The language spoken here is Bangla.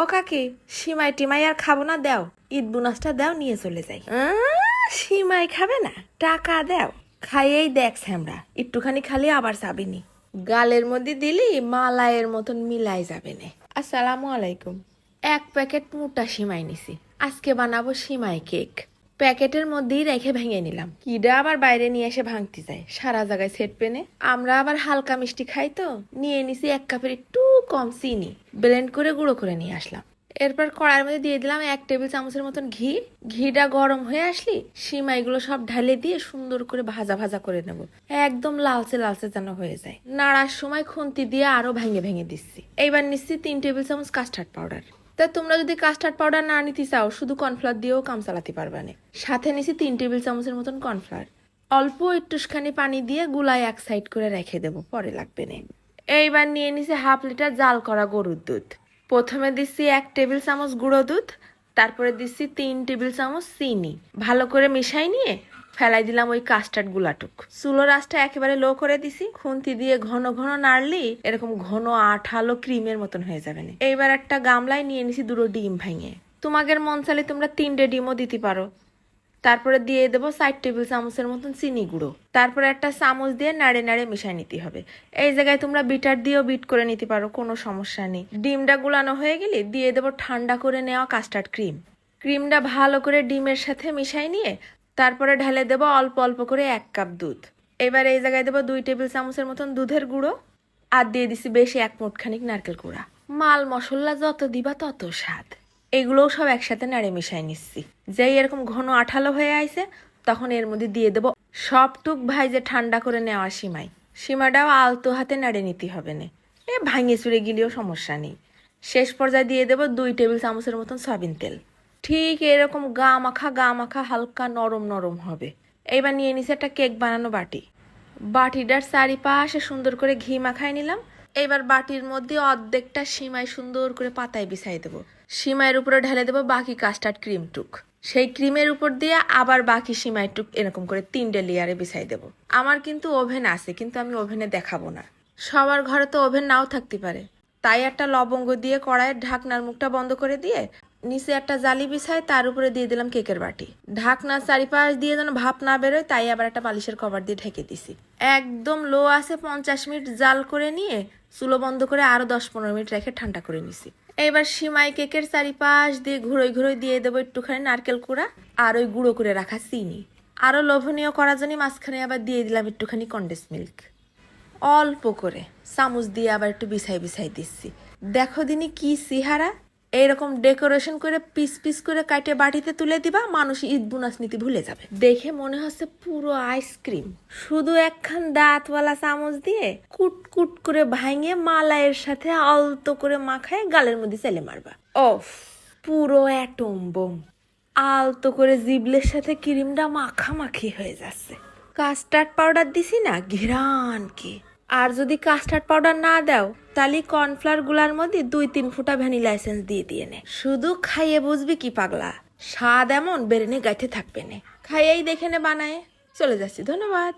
ও কাকি সিমাই টিমাই আর খাব না দাও। ঈদ বোনাসটা দাও নিয়ে চলে যাই। সিমাই খাবে না টাকা দাও। খাইয়েই দেখছ আমরা একটুখানি খালি আবার চাবিনি গালের মধ্যে দিলি মালায়ের মতন মিলাই যাবে না। আসসালামু আলাইকুম। এক প্যাকেট মোটা সিমাই নিছি। আজকে বানাবো সিমাই কেক। প্যাকেটের মধ্যেই রেখে ভেঙে নিলাম। কিডা আবার বাইরে নিয়ে এসে ভাঙতে যায়। সারা জায়গায় সেট পেনে। আমরা আবার হালকা মিষ্টি খাই তো। নিয়ে নিছি এক কাপের একটু কম চিনি। ব্লেন্ড করে গুঁড়ো করে নিয়ে আসলাম। এরপর কড়াইয়ের মধ্যে দিয়ে দিলাম এক টেবিল চামচের মতন ঘি। ঘিটা গরম হয়ে আসলি সিমাইগুলো সব ঢালে দিয়ে সুন্দর করে ভাজা ভাজা করে নেব। একদম লালচে লালচে যেন হয়ে যায়। নাড়ার সময় খুন্তি দিয়ে আরও ভেঙে ভেঙে দিচ্ছি। এইবার নিচ্ছি তিন টেবিল চামচ কাস্টার্ড পাউডার। তা তোমরা যদি কাস্টার্ড পাউডার না নিতে চাও, শুধু কর্নফ্লাওয়ার দিয়েও কাম চালাতে পারবা না সাথে নিছি তিন টেবিল চামচের মতন কর্নফ্লাওয়ার অল্প একটুখানি পানি দিয়ে গুলায় এক সাইড করে রেখে দেবো, পরে লাগবে না। এইবার নিয়ে নিছি হাফ লিটার জাল করা গরুর দুধ। প্রথমে দিচ্ছি এক টেবিল চামচ গুঁড়ো দুধ তারপরে দিচ্ছি তিন টেবিল চামচ চিনি। ভালো করে মিশাই নিয়ে ফেলাই দিলাম ওই কাস্টার্ড গুলাটুক। চুলো রাসটা একেবারে লো করে দিছি, খুন্তি দিয়ে ঘন ঘন নাড়লি এরকম ঘন আঠালো ক্রিমের মতন হয়ে যাবে এইবার একটা গামলায় নিয়ে নিছি দুটো ডিম ভেঙে। তোমাদের মন চাইলে তোমরা তিনটে ডিমও দিতে পারো। তারপরে দিয়ে দেবো সাইড টেবিল চামচের মতন চিনি গুঁড়ো। তারপরে একটা চামচ দিয়ে নাড়ে নাড়ে মিশাই নিতে হবে। এই জায়গায় তোমরা বিটার দিয়েও বিট করে নিতে পারো, কোনো সমস্যা নেই। ডিমটা গুলানো হয়ে গেলে দিয়ে দেবো ঠান্ডা করে নেওয়া কাস্টার্ড ক্রিম ক্রিমটা ভালো করে ডিমের সাথে মিশাই নিয়ে তারপরে ঢেলে দেবো অল্প অল্প করে এক কাপ দুধ। এবার এই জায়গায় দেবো দুই টেবিল চামচের মতন দুধের গুঁড়ো আর দিয়ে দিছি বেশি এক মুঠখানিক নারকেল কুড়া। মাল মশলা যত দিবা তত স্বাদ। এগুলোও সব একসাথে নাড়ে মিশাই নিচ্ছি। যেই এরকম ঘন আঠালো হয়ে আইছে, তখন এর মধ্যে দিয়ে দেবো সব টুক ভাই যে ঠান্ডা করে নেওয়া সিমাই। সীমাটাও আলতো হাতে নাড়ে নিতে হবে না। এ ভাঙে চুড়ে গেলেও সমস্যা নেই। শেষ পর্যায়ে দিয়ে দেবো দুই টেবিল চামচের মতন সয়াবিন তেল। ঠিক এরকম গা মাখা গা মাখা হালকা নরম নরম হবে। এইবার নিয়ে নিছি একটা কেক বানানো বাটি। বাটিটার চারিপাশে সুন্দর করে ঘি মাখাই নিলাম। এবার বাটির মধ্যে অর্ধেকটা সিমাই সুন্দর করে পাতায় বিছাই দেবো। সিমাইয়ের উপরে ঢেলে দেবো বাকি কাস্টার্ড ক্রিম টুক। সেই ক্রিমের উপর দিয়ে আবার বাকি সিমাইটুক এরকম করে তিনটে লেয়ারে বিছাই দেবো। আমার কিন্তু ওভেন আছে, কিন্তু আমি ওভেনে দেখাবো না। সবার ঘরে তো ওভেন নাও থাকতে পারে। তাই একটা লবঙ্গ দিয়ে কড়াইয়ের ঢাকনার মুখটা বন্ধ করে দিয়ে নিচে একটা জালি বিছাই তার উপরে দিয়ে দিলাম কেকের বাটি। ঢাকনার চারিপাশ দিয়ে যেন ভাপ না বেরোয়, তাই আবার একটা বালিশের কভার দিয়ে ঢেকে দিছি। একদম লো আছে পঞ্চাশ মিনিট জাল করে নিয়ে চুলো বন্ধ করে আরও দশ পনেরো মিনিট রেখে ঠান্ডা করে নিছি। এবার সিমাই কেকের চারিপাশ দিয়ে ঘুরোই ঘুরোই দিয়ে দেবো একটুখানি নারকেল কুড়া আর ওই গুঁড়ো করে রাখা চিনি। আরও লোভনীয় করার জন্য মাঝখানে আবার দিয়ে দিলাম একটুখানি কন্ডেন্স মিল্ক অল্প করে চামচ দিয়ে আবার একটু বিছাই বিছাই দিচ্ছি। দেখো দিনই কি সিহারা এইরকম ডেকোরেশন করে পিস পিস করে কাটে বাটিতে তুলে দিবা, মানুষ ঈদ বোনাস নিতে ভুলে যাবে। দেখে মনে হচ্ছে পুরো আইসক্রিম শুধু একখান দাঁতওয়ালা চামচ দিয়ে কুট কুট করে ভাঙে মালাইয়ের সাথে আলতো করে মাখায় গালের মধ্যে চেলে মারবা। ওফ, পুরো অ্যাটম বোম আলতো করে জিবলের সাথে ক্রিমটা মাখামাখি হয়ে যাচ্ছে। কাস্টার্ড পাউডার দিছি না, ঘিরান কি। আর যদি কাস্টার্ড পাউডার না দাও, তাহলে কর্নফ্লাওয়ারগুলার মধ্যে দুই তিন ফুটা ভ্যানিলা এসেন্স দিয়ে দিয়ে নে। শুধু খাইয়ে বুঝবি কি পাগলা? স্বাদ এমন বেরেনে গাইতে থাকবে না। খাইয়েই দেখে নে বানায়। চলে যাচ্ছি, ধন্যবাদ।